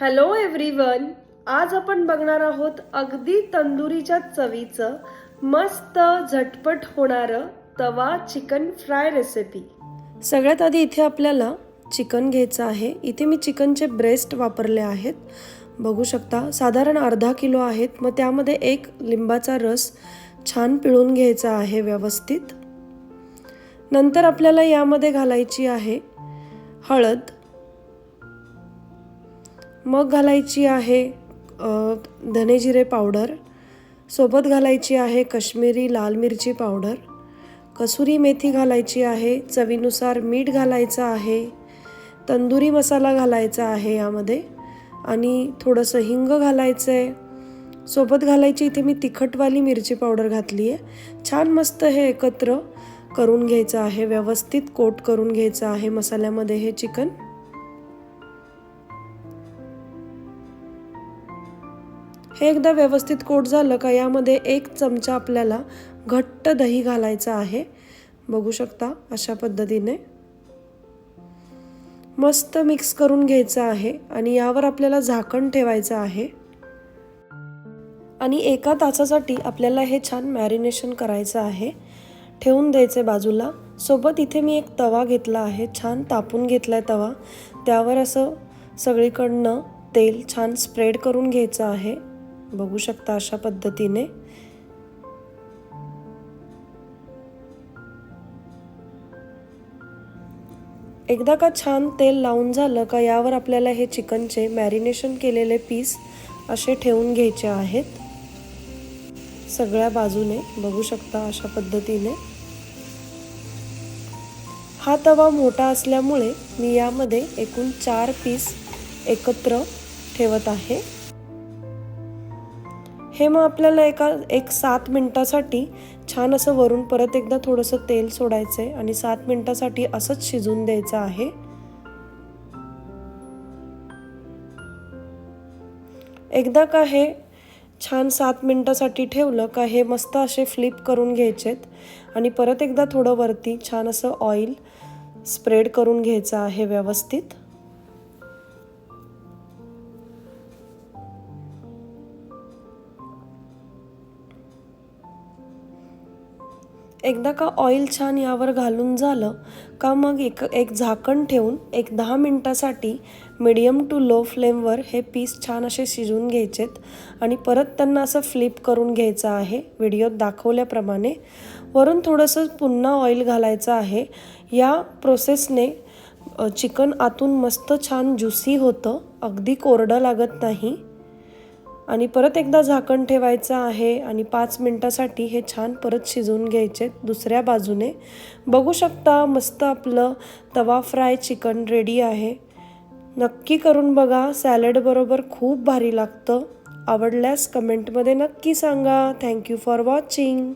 Hello everyone आज आपण बघणार आहोत अगदी तंदुरीच्या चवीचं मस्त झटपट होणारं तवा चिकन फ्राय रेसिपी सगळ्यात आधी इथे आपल्याला चिकन घ्यायचं आहे. इथे मी चिकनचे ब्रेस्ट वापरले आहेत. बघू शकता साधारण अर्धा किलो आहेत. मग त्यामध्ये एक लिंबाचा रस छान पिळून घ्यायचा आहे व्यवस्थित. नंतर आपल्याला यामध्ये घालायची आहे हळद मग घालायची आहे धनेजिरे धने जिरे पावडर. सोबत घालायची आहे कश्मीरी लाल मिरची पावडर. कसुरी मेथी घालायची आहे चवीनुसार मीठ घालायचं आहे. तंदुरी मसाला घालायचा आहे यामध्ये. आणि थोडंसं हिंग घालायचं आहे सोबत घालायची इथे मी तिखटवाली मिरची पावडर घातली आहे. छान मस्त हे एकत्र करून घ्यायचं आहे व्यवस्थित कोट करून घ्यायचं आहे मसाल्यामध्ये हे चिकन. हे एकदा व्यवस्थित कोट झालं का यामध्ये एक चमचा आपल्याला घट्ट दही घालायचं आहे. बघू शकता अशा पद्धतीने. मस्त मिक्स करून घ्यायचं आहे आणि यावर आपल्याला झाकण ठेवायचं आहे. आणि एका तासासाठी आपल्याला हे छान मॅरिनेशन करायचं आहे. ठेवून द्यायचे बाजूला. सोबत इथे मी एक तवा घेतला आहे. छान तापून घेतला आहे तवा. त्यावर असं सगळीकडनं तेल छान स्प्रेड करून घ्यायचं आहे. बघू शकता अशा पद्धतीने. एकदा का छान तेल लावून झालं का यावर आपल्याला हे चिकनचे मॅरिनेशन केलेले पीस असे ठेवून घ्यायचे आहेत. सगळ्या बाजूने बघू शकता अशा पद्धतीने. हा तवा मोठा असल्यामुळे मी यामध्ये एकूण चार पीस एकत्र ठेवत आहे. हे मग आपल्याला एका एक सात मिनटासाठी छान असं वरून परत एकदा थोडंसं तेल सोडायचं आहे आणि सात मिनटासाठी असंच शिजून द्यायचं आहे. एकदा का हे छान सात मिनटासाठी ठेवलं का हे मस्त असे फ्लिप करून घ्यायचेत आणि परत एकदा थोडं वरती छान असं ऑइल स्प्रेड करून घ्यायचं आहे व्यवस्थित. एकदा का ऑइल छान यावर घालून झालं का मग एक एक झाकण ठेवून एक दहा मिनटासाठी मिडियम टू लो फ्लेमवर हे पीस छान असे शिजवून घ्यायचेत आणि परत त्यांना असं फ्लिप करून घ्यायचं आहे व्हिडिओत दाखवल्याप्रमाणे. वरून थोडंसं पुन्हा ऑइल घालायचं आहे. या प्रोसेसने चिकन आतून मस्त छान ज्युसी होतं अगदी कोरडं लागत नाही. आणि परत एकदा झाकण ठेवायचं आहे आणि पाच मिनटासाठी हे छान परत शिजवून घ्यायचे दुसऱ्या बाजूने. बघू शकता मस्त आपलं तवा फ्राय चिकन रेडी आहे. नक्की करून बघा सॅलडबरोबर खूप भारी लागतं. आवडल्यास कमेंटमध्ये नक्की सांगा. Thank you for watching